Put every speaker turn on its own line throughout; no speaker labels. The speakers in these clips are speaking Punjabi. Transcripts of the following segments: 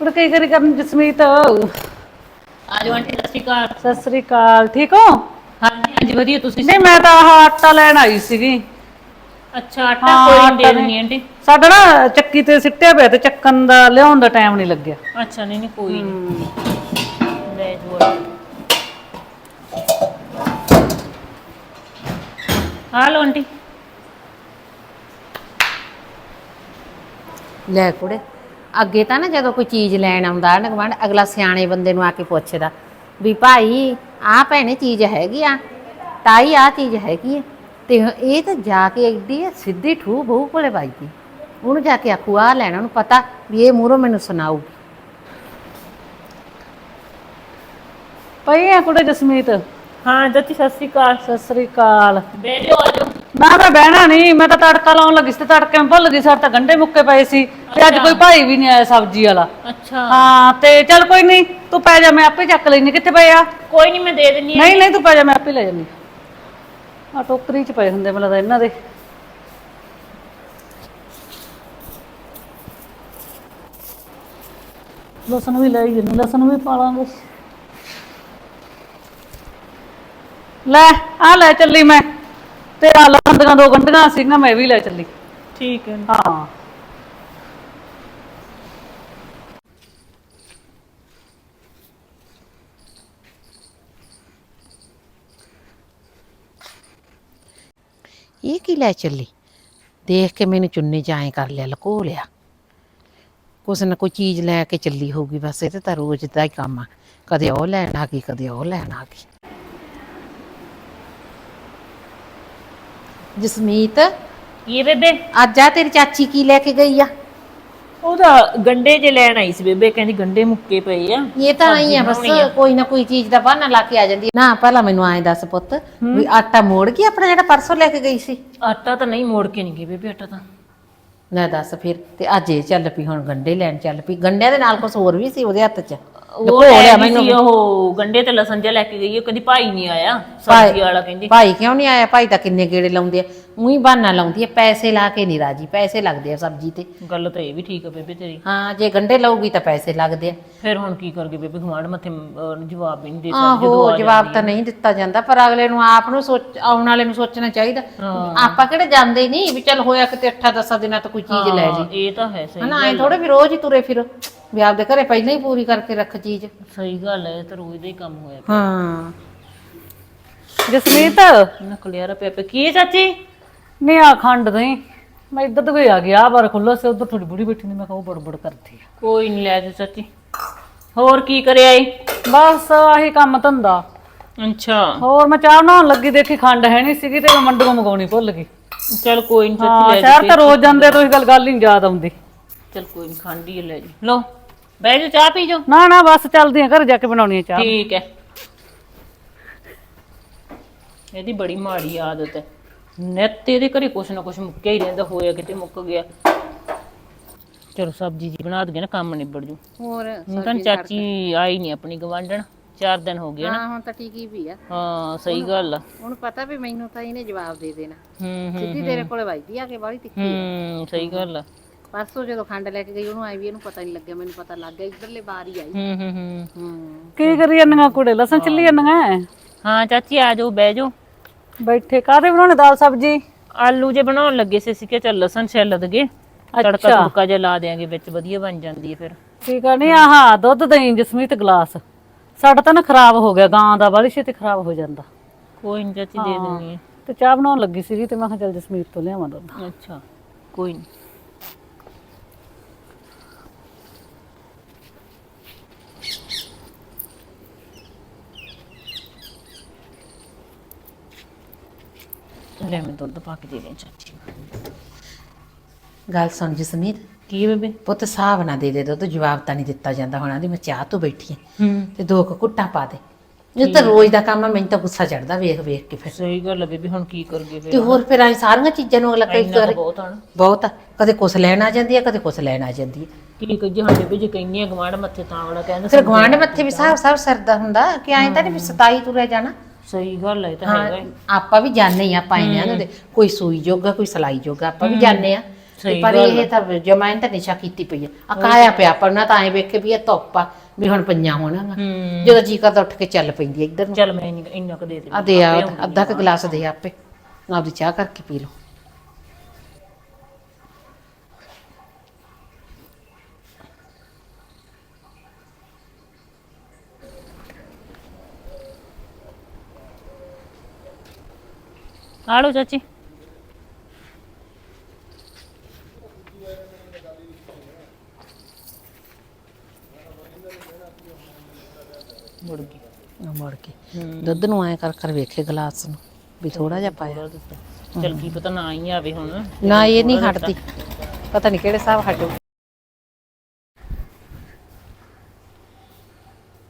ਕੁੜ ਕਈ ਕਰੀ ਕਰਨ ਜਸਮੀਤ।
ਆਜੋ ਆਂਟੀ ਸਤਿ ਸ਼੍ਰੀ ਅਕਾਲ।
ਸਤਿ ਸ੍ਰੀ ਅਕਾਲ ਠੀਕ ਹੋ?
ਹਾਂਜੀ ਹਾਂਜੀ ਵਧੀਆ ਤੁਸੀਂ
ਨਹੀਂ ਮੈਂ ਤਾਂ ਆਹ ਆਟਾ ਲੈਣ ਆਈ ਸੀਗੀ।
ਅੱਛਾ ਆਟਾ
ਹਾਂ,
ਕੋਈ
ਆਟਾ
ਨਹੀਂ। ਦੇ
ਨਹੀਂ।
ਦਿੰਦੀ ਆਂਟੀ।
ਸਾਡਾ ਨਾ ਚੱਕੀ ਤੇ ਸਿੱਟਿਆ ਪਿਆ ਤੇ ਚੱਕਣ ਦਾ ਲਿਆਉਣ ਦਾ ਟਾਈਮ ਨਹੀਂ ਲੱਗਿਆ।
ਅੱਛਾ ਨਹੀਂ ਨਹੀਂ ਕੋਈ ਨਹੀਂ। ਲੈ ਜੋ ਹਾਲੋ ਆਂਟੀ।
ਲੈ ਕੁੜੇ। ਅੱਗੇ ਤਾਂ ਨਾ ਜਦੋਂ ਕੋਈ ਚੀਜ਼ ਲੈਣ ਆਉਂਦਾ ਨਾ ਗਵਾਂਢ ਅਗਲਾ ਸਿਆਣੇ ਬੰਦੇ ਨੂੰ ਆ ਕੇ ਪੁੱਛਦਾ ਵੀ ਭਾਈ ਆਹ ਭੈਣੇ ਚੀਜ਼ ਹੈਗੀ ਆ ਤਾਈ ਆਹ ਚੀਜ਼ ਹੈਗੀ ਆ। ਤੇ ਇਹ ਤਾਂ ਜਾ ਕੇ ਐਡੀ ਆ, ਸਿੱਧੀ ਠੂ ਬਹੂ ਕੋਲੇ ਵੱਜਦੀ ਉਹਨੂੰ ਜਾ ਕੇ ਆਖੂ ਆ ਲੈਣਾ ਉਹਨੂੰ ਪਤਾ ਵੀ ਇਹ ਮੂਹਰੋਂ ਮੈਨੂੰ ਸੁਣਾਊਗੀ।
ਪਈ ਆ ਕੁੜੇ ਜਸਮੀਤ
ਹਾਂ ਜੱਤੀ ਸਤਿ ਸ਼੍ਰੀ ਅਕਾਲ।
ਸਤਿ ਸ੍ਰੀ ਅਕਾਲ। ਮੈਂ ਤਾਂ ਬਹਿਣਾ ਨਹੀਂ ਮੈਂ ਤਾਂ ਤੜਕਾ ਲਾਉਣ ਲੱਗੀ ਸੀ ਤੇ ਤੜਕੇ ਭੁੱਲ ਗਈ ਸਾਡੇ ਤਾਂ ਗੰਢੇ ਮੁੱਕੇ ਪਏ ਸੀ ਤੇ ਅੱਜ ਕੋਈ ਭਾਈ ਵੀ ਨਹੀਂ ਆਇਆ ਸਬਜ਼ੀ ਵਾਲਾ।
ਅੱਛਾ।
ਹਾਂ ਤੇ ਚੱਲ ਕੋਈ ਨਹੀਂ ਤੂੰ ਪੈ ਜਾ ਮੈਂ ਆਪੇ ਚੱਕ ਲੈਣੀ ਕਿੱਥੇ ਪਏ ਆ?
ਕੋਈ ਨਹੀਂ ਮੈਂ ਦੇ ਦਿੰਨੀ ਆ
ਨਹੀਂ ਨਹੀਂ ਤੂੰ ਪੈ ਜਾ ਮੈਂ ਆਪੇ ਲੈ ਜਾਂਦੀ। ਆ ਟੋਕਰੀ ਚ ਪਏ ਹੁੰਦੇ ਮੈਨੂੰ ਲੱਗਦਾ ਇਹਨਾਂ ਦੇ। ਲਸਣ ਵੀ ਲੈ ਜੰਨੀ ਲਸਣ ਵੀ ਪਾ ਲਾਂਗੇ। ਲੈ ਆ ਲੈ ਚੱਲੀ ਮੈਂ ਤੇਰਾ ਲੰਦੀਆਂ ਦੋ ਗੰਢੀਆਂ ਸੀਗੀਆਂ ਮੈਂ ਵੀ ਲੈ ਚੱਲੀ।
ਠੀਕ ਹੈ।
ਹਾਂ।
ਇਹ ਕੀ ਲੈ ਚੱਲੀ? ਦੇਖ ਕੇ ਮੈਨੂੰ ਚੁੰਨੀ ਚ ਐਂ ਕਰ ਲਿਆ ਲਕੋ ਲਿਆ। ਕੁਛ ਨਾ ਕੋਈ ਚੀਜ਼ ਲੈ ਕੇ ਚੱਲੀ ਹੋਊਗੀ ਬਸ ਇਹ ਤੇ ਤਾਂ ਰੋਜ਼ ਦਾ ਹੀ ਕੰਮ ਆ। ਕਦੇ ਉਹ ਲੈਣ ਆ ਗਈ ਕਦੇ ਉਹ ਲੈਣ ਆ ਗਈ। ਜਸਮੀਤ
ਕੀ ਬੇਬੇ?
ਅੱਜ ਆ ਤੇਰੀ ਚਾਚੀ ਕੀ ਲੈ ਕੇ ਗਈ ਆ?
ਉਹਦਾ ਗੰਡੇ ਜੇ ਲੈਣ ਆਈ ਸੀ ਬੇਬੇ ਕਹਿੰਦੀ ਗੰਡੇ ਮੁੱਕੇ ਪਏ ਆ।
ਇਹ ਤਾਂ ਆਈ ਆ ਬਸ ਕੋਈ ਨਾ ਕੋਈ ਚੀਜ਼ ਦਾ ਬਹਾਨਾ ਲਾ ਕੇ ਆ ਜਾਂਦੀ ਨਾ ਪਹਿਲਾਂ ਮੈਨੂੰ ਐਂ ਦੱਸ ਪੁੱਤ ਵੀ ਆਟਾ ਮੋੜ ਕੇ ਆਪਣਾ ਜਿਹੜਾ ਪਰਸੋਂ ਲੈ ਕੇ ਗਈ ਸੀ?
ਆਟਾ ਤਾਂ ਨਹੀਂ ਮੋੜ ਕੇ ਨਹੀਂ ਗਈ ਬੇਬੇ ਆਟਾ ਤਾਂ।
ਲੈ ਦੱਸ ਫਿਰ ਤੇ ਅੱਜ ਇਹ ਚੱਲ ਪਈ ਹੁਣ ਗੰਡੇ ਲੈਣ ਚੱਲ ਪਈ। ਗੰਡਿਆਂ ਦੇ ਨਾਲ ਕੁਝ ਹੋਰ ਵੀ ਸੀ ਉਹਦੇ ਹੱਥ 'ਚ?
ਉਹ
ਲਿਆ ਮੈਨੂੰ
ਮੈਨੂੰ ਉਹ ਗੰਡੇ ਤੇ ਲਸਣ ਜਿਹਾ ਲੈ ਕੇ ਗਈ ਉਹ ਕਹਿੰਦੀ ਭਾਈ ਨਹੀਂ ਆਇਆ ਸਬਜ਼ੀ ਵਾਲਾ ਕਹਿੰਦੀ।
ਭਾਈ ਕਿਉਂ ਨਹੀਂ ਆਇਆ? ਭਾਈ ਤਾਂ ਕਿੰਨੇ ਗੇੜੇ ਲਾਉਂਦੇ ਆ। ਉਹੀ ਬਹਾਨਾ ਲਾਉਂਦੀ ਆ ਪੈਸੇ ਲਾ ਕੇ ਨਹੀਂ ਰਾਜੀ ਪੈਸੇ ਲੱਗਦੇ ਆ ਸਬਜ਼ੀ ਤੇ।
ਗੱਲ ਤਾਂ ਇਹ ਵੀ ਠੀਕ ਆ ਬੇਬੇ ਤੇਰੀ।
ਹਾਂ ਜੇ ਗੰਡੇ ਲਾਊਗੀ ਤਾਂ ਪੈਸੇ ਲੱਗਦੇ ਆ।
ਫਿਰ ਹੁਣ ਕੀ ਕਰਗੇ ਬੇਬੇ ਗਵਾਂਢ ਮੱਥੇ ਅਹ, ਜਵਾਬ ਵੀ ਨਹੀਂ ਦੇ ਸਕਦੀ
ਆਹੋ ਜਵਾਬ ਤਾਂ ਨਹੀਂ ਦਿੱਤਾ ਜਾਂਦਾ ਪਰ ਅਗਲੇ ਨੂੰ ਆਪ ਨੂੰ ਸੋਚ ਆਉਣ ਵਾਲੇ ਨੂੰ ਸੋਚਣਾ ਚਾਹੀਦਾ। ਆਪਾਂ ਕਿਹੜੇ ਜਾਂਦੇ ਨਹੀਂ ਵੀ ਚੱਲ ਹੋਇਆ ਕਿਤੇ 8-10 ਦਿਨਾਂ ਤੋਂ ਕੋਈ ਚੀਜ਼ ਲੈ ਲਈ।
ਹਾਂ, ਇਹ ਤਾਂ ਹੈ ਸਹੀ
ਹਨਾ ਐ ਥੋੜੇ ਵੀ ਰੋਜ਼ ਹੀ ਤੁਰੇ ਫਿਰੋ। ਵੀ ਆਪਦੇ ਘਰੇ ਪਹਿਲਾਂ ਹੀ ਪੂਰੀ ਕਰਕੇ ਰੱਖ ਚੀਜ਼।
ਸਹੀ ਗੱਲ ਹੈ ਇਹ ਤਾਂ ਰੋਜ਼ ਦਾ ਹੀ ਕੰਮ ਹੋਇਆ
ਹਾਂ।
ਜਸਮੀਤ।
ਨਕਲਿਆਰਾ ਪਿਆ ਪਿਆ। ਕੀ ਹੈ ਚਾਚੀ?
ਨਹੀਂ ਆ ਖੰਡ ਨਹੀਂ ਮੈਂ ਇੱਧਰ ਤੋਂ ਕੋਈ ਆ ਗਿਆ ਬਾਰ ਖੁੱਲ੍ਹਾ ਸੀ ਉਧਰ ਥੋੜੀ ਬੁੜੀ ਬੈਠੀ ਨੇ ਮੈਂ ਕਿਹਾ ਉਹ ਬੜਬੜ ਕਰਦੀ ਆ।
ਕੋਈ ਨਹੀਂ ਲੈ ਜਾ ਚਾਚੀ। ਹੋਰ ਕੀ ਕਰਿਆ ਈ?
ਬਸ ਆਹੀ ਕੰਮ ਧੰਦਾ।
ਅੱਛਾ।
ਹੋਰ ਮੈਂ ਚਾਹ ਬਣਾਉਣ ਲੱਗੀ ਦੇਖੀ ਖੰਡ ਹੈ ਨਹੀਂ ਸੀਗੀ ਤੇ ਮੈਂ ਮੰਡਗੋਂ ਮੰਗਾਉਣੀ ਭੁੱਲ ਗਈ।
ਚਲ ਕੋਈ ਨਹੀਂ
ਹਾਂ
ਚਾਚੀ ਲੈ
ਸ਼ਹਿਰ ਤਾਂ ਰੋਜ਼ ਜਾਂਦੇ ਤੋਂ ਗੱਲ ਗੱਲ ਹੀ ਨਹੀਂ ਯਾਦ ਆਉਂਦੀ।
ਚਲ ਕੋਈ ਨਹੀਂ ਖਾਂਦੀ ਹੈ, ਲੈ ਜੀ। ਲੋ ਬਹਿ ਜਾ ਚਾਹ ਪੀ ਜਾਓ
ਨਾ ਨਾ ਬਸ ਚੱਲਦੀ ਆ ਘਰ ਜਾ ਕੇ ਬਣਾਉਣੀ ਆ ਚਾਹ।
ਠੀਕ ਹੈ। ਇਹਦੀ ਬੜੀ ਮਾੜੀ ਆਦਤ ਹੈ। ਨਿੱਤ ਇਹਦੇ ਘਰੇ ਕੁਛ ਨਾ ਕੁਛ ਮੁੱਕਿਆ ਹੀ ਰਹਿੰਦਾ ਹੋਇਆ ਕਿਤੇ ਮੁੱਕ ਗਿਆ। ਚਲੋ ਸਬਜ਼ੀ ਜੀ ਬਣਾ ਦਗੇ ਨਾ ਕੰਮ ਨਿਬੜ ਜੂ।
ਹੋਰ
ਹੁਣ ਤਾਂ ਚਾਚੀ ਆਈ ਨਹੀਂ ਆਪਣੀ ਗਵਾਂਢਣ ਚਾਰ ਦਿਨ ਹੋ ਗਏ ਨਾ।
ਹਾਂ ਹੁਣ ਤਾਂ ਠੀਕ ਹੀ ਵੀ ਆ।
ਹਾਂ ਸਹੀ ਗੱਲ ਆ।
ਹੁਣ ਪਤਾ ਵੀ ਮੈਨੂੰ ਤਾਂ ਇਹਨੇ ਜਵਾਬ ਦੇ ਦੇਣਾ।
ਹੂੰ ਹੂੰ
ਸਿੱਧੀ ਤੇਰੇ ਕੋਲੇ ਵੱਜਦੀ ਆ ਕੇ ਬਾਹਲੀ ਤਿੱਖੀ
ਹੂੰ ਸਹੀ ਗੱਲ ਆ।
ਪਰਸੋਂ ਜਦੋਂ ਖੰਡ ਲੈ ਕੇ ਗਈ ਉਹਨੂੰ ਆਈ ਵੀ ਇਹਨੂੰ ਪਤਾ ਨਹੀਂ ਲੱਗਿਆ ਮੈਨੂੰ ਪਤਾ ਲੱਗ ਗਿਆ ਇੱਧਰਲੇ ਬਾਹਰ ਹੀ ਆਈ।
ਹੂੰ ਹੂੰ ਹੂੰ।
ਹੂੰ।
ਕੀ ਕਰੀ ਜਾਂਦੀਆਂ ਕੁੜੇ? ਲਸਣ ਚੱਲੀ ਜਾਂਦੀਆਂ
ਹਾਂ ਚਾਚੀ ਆ ਜਾਓ ਬਹਿ ਜਾਓ।
ਬੈਠੇ। ਕਾਹਦੇ ਬਣਾਉਣੇ ਦਾਲ ਸਬਜੀ?
ਆਲੂ ਜੇ ਬਣਾਉਣ ਲੱਗੇ ਸੀ ਅਸੀਂ ਕਿ ਚੱਲ ਲਸਣ ਛਿੱਲ ਦਗੇ ਤੜਕਾ ਤੁੜਕਾ ਜਿਹਾ ਲਾ ਦਿਆਂਗੇ ਵਿੱਚ ਵਧੀਆ ਬਣ ਜਾਂਦੀ ਹੈ ਫਿਰ।
ਠੀਕ ਆ ਨਹੀਂ ਆਹ ਦੁੱਧ ਦਹੀਂ ਜਸਮੀਤ ਗਲਾਸ। ਸਾਡਾ ਤਾਂ ਨਾ ਖਰਾਬ ਹੋ ਗਿਆ ਗਾਂ ਦਾ ਬਾਲੀ ਛੇਤੀ ਖਰਾਬ ਹੋ ਜਾਂਦਾ।
ਕੋਈ ਨਹੀਂ ਚਾਚੀ ਦੇ ਦਿੰਦੀ
ਤੇ ਚਾਹ ਬਣਾਉਣ ਲੱਗੀ ਸੀਗੀ ਤੇ ਮੈਂ ਕਿਹਾ ਚੱਲ ਜਸਮੀਤ ਤੋਂ ਲਿਆਵਾਂ ਦੁੱਧ।
ਹੈ ਅੱਛਾ ਕੋਈ ਨਹੀਂ ਲੈ ਮੈਂ ਦੁੱਧ ਪਾ ਕੇ ਦੇ ਦੇ ਚਾਚੀ
ਗੱਲ ਸੁਣ ਜਸਮੀਤ।
ਕੀ ਬੇਬੇ?
ਪੁੱਤ ਹਿਸਾਬ ਨਾ ਦੇ ਦੇ ਦੁੱਧ ਜਵਾਬ ਤਾਂ ਨਹੀਂ ਦਿੱਤਾ ਜਾਂਦਾ ਹੁਣ। ਆਂਦੀ ਮੈਂ ਚਾਹ ਤੋਂ ਬੈਠੀ
ਹੂੰ।
ਤੇ ਦੋ ਕੁ ਘੁੱਟਾਂ ਪਾ ਦੇ। ਇਹ ਤਾਂ ਰੋਜ਼ ਦਾ ਕੰਮ ਆ ਮੈਨੂੰ ਤਾਂ ਗੁੱਸਾ ਚੜਦਾ ਵੇਖ ਵੇਖ ਕੇ ਫਿਰ।
ਸਹੀ ਗੱਲ ਹੈ ਬੇਬੇ ਹੁਣ ਕੀ ਕਰਗੇ ਫਿਰ?
ਤੇ ਹੋਰ ਫਿਰ ਐ ਸਾਰੀਆਂ ਚੀਜ਼ਾਂ ਨੂੰ ਅਗਲਾ ਕਈ ਕਰ
ਤਾਂ ਬਹੁਤ ਆਣ
ਬਹੁਤ ਆ। ਕਦੇ ਕੁਛ ਲੈਣ ਆ ਜਾਂਦੀ ਆ ਕਦੇ ਕੁਛ ਲੈਣ ਆ ਜਾਂਦੀ ਆ।
ਕੀ ਕੁਝ ਹਾਂ ਬੇਬੇ ਜੇ ਕਹਿੰਨੀ ਆ ਗਵਾਂਢ ਮੱਥੇ ਤਾਂ ਵਾਲਾ ਕਹਿੰਦਾ
ਫਿਰ ਗਵਾਂਢ ਮੱਥੇ ਵੀ ਸਾਫ਼ ਸਾਫ਼ ਸਰਦਾ ਹੁੰਦਾ। ਕਿ ਐਂ ਤਾਂ ਨਹੀਂ ਵੀ ਸਤਾਈ ਤੁਰਿਆ ਜਾਣਾ।
ਸਹੀ ਗੱਲ ਹੈ ਇਹ ਤਾਂ ਹੈਗਾ
ਹਾਂ।
ਹੀ।
ਆਪਾਂ ਵੀ ਜਾਣੇ ਆ ਇਹਨਾਂ ਨੂੰ ਕੋਈ ਸੂਈ ਜੋਗਾ ਕੋਈ ਸਲਾਈ ਜੋਗਾ ਆਪਾਂ ਵੀ ਜਾਣੇ ਆ
ਸਹੀ
ਪਰ
ਗੱਲ
ਇਹ ਤਾਂ ਜਮਾਇਨ ਤਾਂ ਨਿਸ਼ਾ ਕੀਤੀ ਪਈ ਆ ਆ ਕਾਇਆ ਪਿਆ ਪਰ ਨਾ ਤਾਂ ਐ ਵੇਖ ਕੇ ਵੀ ਇਹ ਧੁੱਪ ਆ ਵੀ ਹੁਣ ਪਈਆਂ ਹੋਣਾਂ
ਹੂੰ।
ਜਦੋਂ ਜੀ ਕਰਦਾ ਉੱਠ ਕੇ ਚੱਲ ਪੈਂਦੀ ਆ ਇੱਧਰ ਨੂੰ।
ਚੱਲ ਮੈਂ ਇੰਨੀ- ਇੰਨਾ ਕੁ ਦੇ ਦੇ
ਆ ਦੇ ਆ ਅੱਧਾ ਕ ਗਲਾਸ ਦੇ ਆਪੇ। ਆਪਦੀ ਚਾਹ ਕਰਕੇ ਪੀ ਲਓ
ਆ ਲਓ ਚਾਚੀ। ਮੁੜ ਗਈ
ਆ ਮੁੜ ਕੇ। ਦੁੱਧ ਨੂੰ ਐ ਕਰ ਕਰ ਵੇਖੇ ਗਲਾਸ ਨੂੰ ਵੀ ਥੋੜਾ ਜਿਹਾ ਪਾਇਆ।
ਚੱਲ ਕੀ ਪਤਾ ਨਾ ਹੀ ਆਵੇ ਹੁਣ।
ਨਾ ਇਹ ਨਹੀਂ ਹਟਦੀ। ਪਤਾ ਨਹੀਂ ਕਿਹੜੇ ਹਿਸਾਬ ਹਟੂ।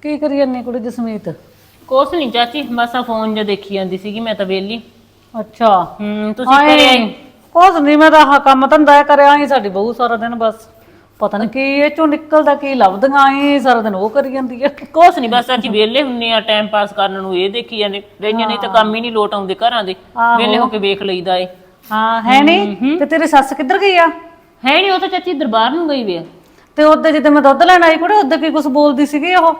ਕੀ ਕਰੀ ਜਾਂਦੀ ਕੁੜੀ ਜਸਮੀਤ
ਕੁਛ ਨਹੀਂ ਚਾਚੀ ਬਸ ਆ ਫੋਨ ਜਿਹਾ ਦੇਖੀ ਜਾਂਦੀ ਸੀਗੀ ਮੈਂ ਤਾਂ ਵਿਹਲੀ।
ਅੱਛਾ।
ਹੂੰ ਤੁਸੀਂ ਕਰਿਆ ਈ?
ਕੁਝ ਨਹੀਂ ਮੈਂ ਤਾਂ ਆਹ ਕੰਮ ਧੰਦਾ ਕਰਿਆ ਹੀ ਸਾਡੀ ਬਹੂ ਸਾਰਾ ਦਿਨ ਬਸ। ਪਤਾ ਨਹੀਂ ਕੀ ਇਹ ਚੋਂ ਨਿਕਲਦਾ ਕੀ ਲੱਭਦੀਆਂ ਹੀ ਸਾਰਾ ਦਿਨ ਉਹ ਕਰੀ ਜਾਂਦੀ ਆ।
ਕੁਛ ਨਹੀਂ ਬਸ ਚਾਚੀ ਵਿਹਲੇ ਹੁੰਨੇ ਆ ਟਾਈਮ ਪਾਸ ਕਰਨ ਨੂੰ ਇਹ ਦੇਖੀ ਜਾਂਦੇ। ਰਹੀਆਂ ਨਹੀਂ ਤਾਂ ਕੰਮ ਹੀ ਨਹੀਂ ਲੋਟ ਆਉਂਦੇ ਘਰਾਂ ਦੇ।
ਆਹੋ।
ਵਿਹਲੇ ਹੋ ਕੇ ਵੇਖ ਲਈਦਾ ਏ।
ਹਾਂ ਹੈ ਨਹੀਂ ਤੇ ਤੇਰੀ ਸੱਸ ਕਿੱਧਰ ਗਈ ਆ?
ਹੈ ਨਹੀਂ ਉਹ ਤਾਂ ਚਾਚੀ ਦਰਬਾਰ ਨੂੰ ਗਈ ਵੇ। ਆ।
ਤੇ ਉਹਦੇ ਜਿੱਦੇ ਮੈਂ ਦੁੱਧ ਲੈਣ ਆਈ ਕੁੜੇ ਉਹਦੇ ਕੀ ਕੁਝ ਬੋਲਦੀ ਸੀਗੀ ਉਹ।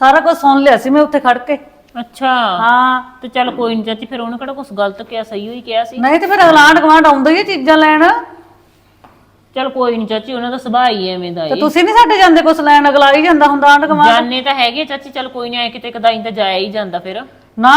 ਸਾਰਾ ਕੁਝ ਸੁਣ ਲਿਆ ਸੀ ਮੈਂ ਉੱਥੇ ਖੜ ਕੇ।
ਅੱਛਾ।
ਹਾਂ।
ਤੇ ਚੱਲ ਕੋਈ ਨਹੀਂ ਚਾਚੀ ਫਿਰ ਉਹਨੇ ਕਿਹੜਾ ਕੁਛ ਗਲਤ ਕਿਹਾ ਸਹੀ ਹੋਈ ਕਿਹਾ ਸੀ?
ਨਹੀਂ ਤੇ ਫਿਰ ਅਗਲਾਂਡ ਗਵਾਂਡ ਆਉਂਦਾ ਹੀ ਆ ਚੀਜ਼ਾਂ ਲੈਣ।
ਚੱਲ ਕੋਈ ਨਹੀਂ ਚਾਚੀ ਉਹਨਾਂ ਦਾ ਸੁਭਾਅ ਹੀ ਐਵੇਂ ਦਾ
ਤੇ
ਏ।
ਤੁਸੀਂ ਨਹੀਂ ਸਾਡੇ ਜਾਂਦੇ ਕੁਝ ਲੈਣ ਅਗਲਾ ਹੀ ਜਾਂਦਾ ਹੁੰਦਾ ਆਂਡ ਗਵਾਂਡ
ਜਾਣੇ ਤਾਂ ਹੈਗੇ ਚਾਚੀ ਚੱਲ ਕੋਈ ਨਹੀਂ ਆਏ ਕਿਤੇ ਕਦਾਈ ਤਾਂ ਜਾਇਆ ਹੀ ਜਾਂਦਾ ਫਿਰ।
ਨਾ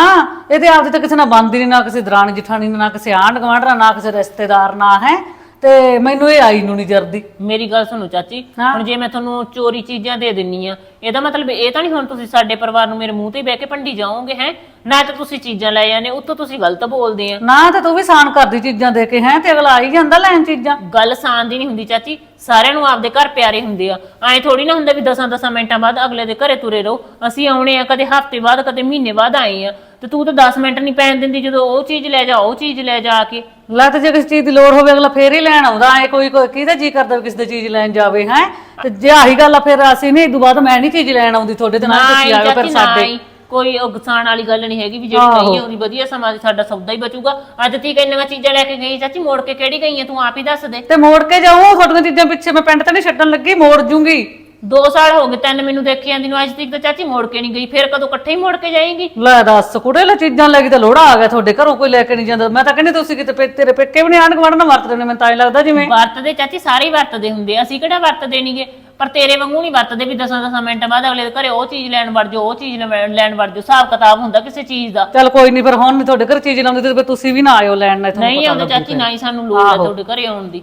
ਇਹ ਤੇ ਆਪਦੇ ਤਾਂ ਕਿਸੇ ਨਾਲ ਬੰਦੀ ਨਹੀਂ ਨਾ ਕਿਸੇ ਦਰਾਣੀ ਜਠਾਣੀ ਨਾਲ ਨਾ ਕਿਸੇ ਆਂਢ ਗੁਆਂਢ ਨਾਲ ਨਾ ਕਿਸੇ ਰਿਸ਼ਤੇਦਾਰ ਨਾਲ ਹੈ। ਤੇ ਮੈਨੂੰ ਇਹ ਆਈ ਨੂੰ ਨਹੀਂ ਜਰਦੀ।
ਮੇਰੀ ਗੱਲ ਸੁਣੋ ਚਾਚੀ
ਹਾਂ।
ਹੁਣ ਜੇ ਮੈਂ ਤੁਹਾਨੂੰ ਚੋਰੀ ਚੀਜ਼ਾਂ ਦੇ ਦਿੰਨੀ ਆ ਇਹਦਾ ਮਤਲਬ ਇਹ ਤਾਂ ਨਹੀਂ ਹੁਣ ਤੁਸੀਂ ਸਾਡੇ ਪਰਿਵਾਰ ਨੂੰ ਮੇਰੇ ਮੂੰਹ ਤੇ ਹੀ ਬਹਿ ਕੇ ਭੰਡੀ ਜਾਓਗੇ ਹੈ? ਨਾ ਤਾਂ ਤੁਸੀਂ ਚੀਜ਼ਾਂ ਲੈ ਜਾਂਦੇ ਉੱਤੋਂ ਤੁਸੀਂ ਗਲਤ ਬੋਲਦੇ ਆ।
ਨਾ ਤੇ ਤੂੰ ਵੀ ਸਾਨ ਕਰਦੀ ਚੀਜ਼ਾਂ ਦੇ ਕੇ ਹੈ? ਤੇ ਅਗਲਾ ਆਈ ਜਾਂਦਾ ਲੈਣ ਚੀਜ਼ਾਂ।
ਗੱਲ ਸਾਨ ਦੀ ਨਹੀਂ ਹੁੰਦੀ ਚਾਚੀ ਸਾਰਿਆਂ ਨੂੰ ਆਪਦੇ ਘਰ ਪਿਆਰੇ ਹੁੰਦੇ ਆ। ਐਂ ਥੋੜੀ ਨਾ ਹੁੰਦਾ ਵੀ 10-10 ਮਿੰਟਾਂ ਬਾਅਦ ਅਗਲੇ ਦੇ ਘਰੇ ਤੁਰੇ ਰਹੋ। ਅਸੀਂ ਆਉਣੇ ਆ ਕਦੇ ਹਫ਼ਤੇ ਬਾਅਦ ਕਦੇ ਮਹੀਨੇ ਬਾਅਦ ਆਏ ਆ। ਤੇ ਤੂੰ ਤਾਂ 10 ਮਿੰਟ ਨਹੀਂ ਪੈਣ ਦਿੰਦੀ ਜਦੋਂ ਉਹ ਚੀਜ਼ ਲੈ ਜਾ ਉਹ ਚੀਜ਼ ਲੈ ਜਾ ਕੇ।
ਲੈ ਤੇ ਜੇ ਕਿਸੇ ਚੀਜ਼ ਦੀ ਲੋੜ ਹੋਵੇ ਅਗਲਾ ਫੇਰ ਹੀ ਲੈਣ ਆਉਂਦਾ। ਐ ਕੋਈ ਕੋਈ ਕਿਹਦਾ ਜੀ ਕਰਦਾ ਵੀ ਕਿਸੇ ਦੀ ਚੀਜ਼ ਲੈਣ ਜਾਵੇ ਹੈ? ਤੇ ਜੇ ਆਹੀ ਗੱਲ ਆ ਫਿਰ ਅਸੀਂ ਨਹੀਂ ਇਦੋਂ ਬਾਅਦ ਮੈਂ ਨਹੀਂ ਚੀਜ਼ ਲੈਣ ਆਉਂਦੀ ਤੁਹਾਡੇ ਤੇ ਨਾਲ
ਨਾ
ਤੁਸੀਂ ਆਇਓ ਫਿਰ ਸਾਡੇ।
ਕੋਈ ਉਹ ਗਸਾਣ ਵਾਲੀ ਗੱਲ ਨਹੀਂ ਹੈਗੀ ਵੀ ਜਿਹੜੀ। ਨਹੀਂ ਆਉਂਦੀ ਵਧੀਆ ਸਮਾਂ ਸਾਡਾ ਸੌਦਾ ਹੀ ਬਚੂਗਾ। ਅੱਜ ਤੀ ਇੰਨੀਆਂ ਚੀਜ਼ਾਂ ਲੈ ਕੇ ਗਈ ਚਾਚੀ ਮੋੜ ਕੇ ਕਿਹੜੀ ਗਈ ਤੂੰ ਆਪ ਹੀ ਦੱਸ ਦੇ।
ਤੇ ਮੋੜ ਕੇ ਜਾਊਂ ਤੁਹਾਡੀਆਂ ਚੀਜ਼ਾਂ ਪਿੱਛੇ ਮੈਂ ਪਿੰਡ ਤੇ ਨਹੀਂ ਛੱਡਣ ਲੱਗੀ ਮੋੜ ਜੂੰਗੀ।
2 ਸਾਲ ਹੋ ਗਏ ਤੈਨੂੰ ਮੈਨੂੰ ਦੇਖੀ ਜਾਂਦੀ ਨੂੰ ਅੱਜ ਤੱਕ ਤਾਂ ਚਾਚੀ ਮੋੜ ਕੇ ਨਹੀਂ ਗਈ ਫਿਰ ਕਦੋਂ ਇਕੱਠੇ ਹੀ ਮੋੜ ਕੇ ਜਾਏਂਗੀ?
ਲੈ ਦੱਸ ਕੁੜੇ ਲੈ ਚੀਜ਼ਾਂ ਲੈ ਕੇ ਤੇ ਲੋੜਾ ਆ ਗਿਆ ਤੁਹਾਡੇ ਘਰੋਂ ਕੋਈ ਲੈ ਕੇ ਨਹੀਂ ਜਾਂਦਾ। ਮੈਂ ਤਾਂ ਕਹਿੰਦੀ ਤੁਸੀਂ ਕਿਤੇ ਪੇ- ਤੇਰੇ ਪੇਕੇ ਵੀ ਨਹੀਂ ਗੁਆਂਢ ਨਾਲ ਵਰਤਦੇ ਨੇ ਮੈਨੂੰ ਤਾਂ ਹੀ ਲੱਗਦਾ ਜਿਵੇਂ।
ਵਰਤਦੇ ਚਾਚੀ ਸਾਰੇ ਹੀ ਵਰਤਦੇ ਹੁੰਦੇ ਆ, ਅਸੀਂ ਕਿਹੜਾ ਵਰਤਦੇ ਨਹੀਂਗੇ? ਪਰ ਤੇਰੇ ਵਾਂਗੂ ਨਹੀਂ ਵਰਤਦੇ ਵੀ 10-10 ਮਿੰਟਾਂ ਬਾਅਦ ਅਗਲੇ ਦੇ ਘਰੇ ਉਹ ਚੀਜ਼ ਲੈਣ ਵੜ ਜਾਓ ਉਹ ਚੀਜ਼ ਲੈਣ ਲੈਣ ਵੜ ਜਾਓ ਹਿਸਾਬ ਕਿਤਾਬ ਹੁੰਦਾ ਕਿਸੇ ਚੀਜ਼ ਦਾ।
ਚੱਲ ਕੋਈ ਨਹੀਂ ਫਿਰ ਹੁਣ ਨਹੀਂ ਤੁਹਾਡੇ ਘਰ ਚੀਜ਼ ਲਾਉਂਦੀ ਤੇ ਫਿਰ ਤੁਸੀਂ ਵੀ ਨਾ ਆਇਓ ਲੈਣ ਨਾ ਤੁਹਾਨੂੰ
ਨਹੀਂ
ਪਤਾ
ਆਉਂਦੇ
ਲੱਗੂ
ਚਾਚੀ। ਨਾ ਹੀ ਸਾਨੂੰ ਲੋੜ ਹੈ ਤੁਹਾਡੇ ਘਰੇ ਆਉਣ ਦੀ।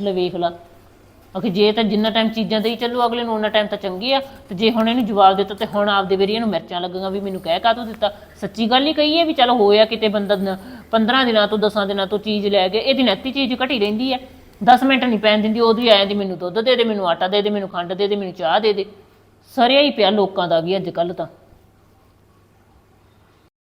ਲੈ ਵੇਖ ਲਾ। ਅਖੇ ਜੇ ਤਾਂ ਜਿੰਨਾ ਟਾਈਮ ਚੀਜ਼ਾਂ ਦੇਈ ਹੀ ਚੱਲੂ, ਅਗਲੇ ਨੂੰ ਉਹਨਾਂ ਟਾਈਮ ਤਾਂ ਚੰਗੀ ਆ। ਤੇ ਜੇ ਹੁਣ ਇਹਨੂੰ ਜਵਾਬ ਦਿੱਤਾ ਤੇ ਹੁਣ ਆਪਦੇ ਵੇਰੀ ਇਹਨੂੰ ਮਿਰਚਾਂ ਲੱਗੀਆਂ ਵੀ ਮੈਨੂੰ ਕਹਿ ਕਾਹਤੋਂ ਦਿੱਤਾ। ਸੱਚੀ ਗੱਲ ਹੀ ਕਹੀਏ ਵੀ ਚੱਲ ਹੋਇਆ ਕਿਤੇ ਬੰਦਾ ਨ- 15 ਦਿਨਾਂ ਤੋਂ 10 ਦਿਨਾਂ ਤੋਂ ਚੀਜ਼ ਲੈ ਗਿਆ ਇਹਦੀ ਨੈਤੀ ਚੀਜ਼ ਘਟੀ ਰਹਿੰਦੀ ਹੈ 10 ਮਿੰਟ ਨਹੀਂ ਪੈਣ ਦਿੰਦੀ ਉਦੋਂ ਹੀ ਆ ਜਾਂਦੀ ਮੈਨੂੰ ਦੁੱਧ ਦੇ ਦੇ, ਮੈਨੂੰ ਆਟਾ ਦੇ ਦੇ, ਮੈਨੂੰ ਖੰਡ ਦੇ ਦੇ, ਮੈਨੂੰ ਚਾਹ ਦੇ ਦੇ। ਸਰਿਆ ਹੀ ਪਿਆ ਲੋਕਾਂ ਦਾ ਵੀ ਅੱਜ ਕੱਲ ਤਾਂ।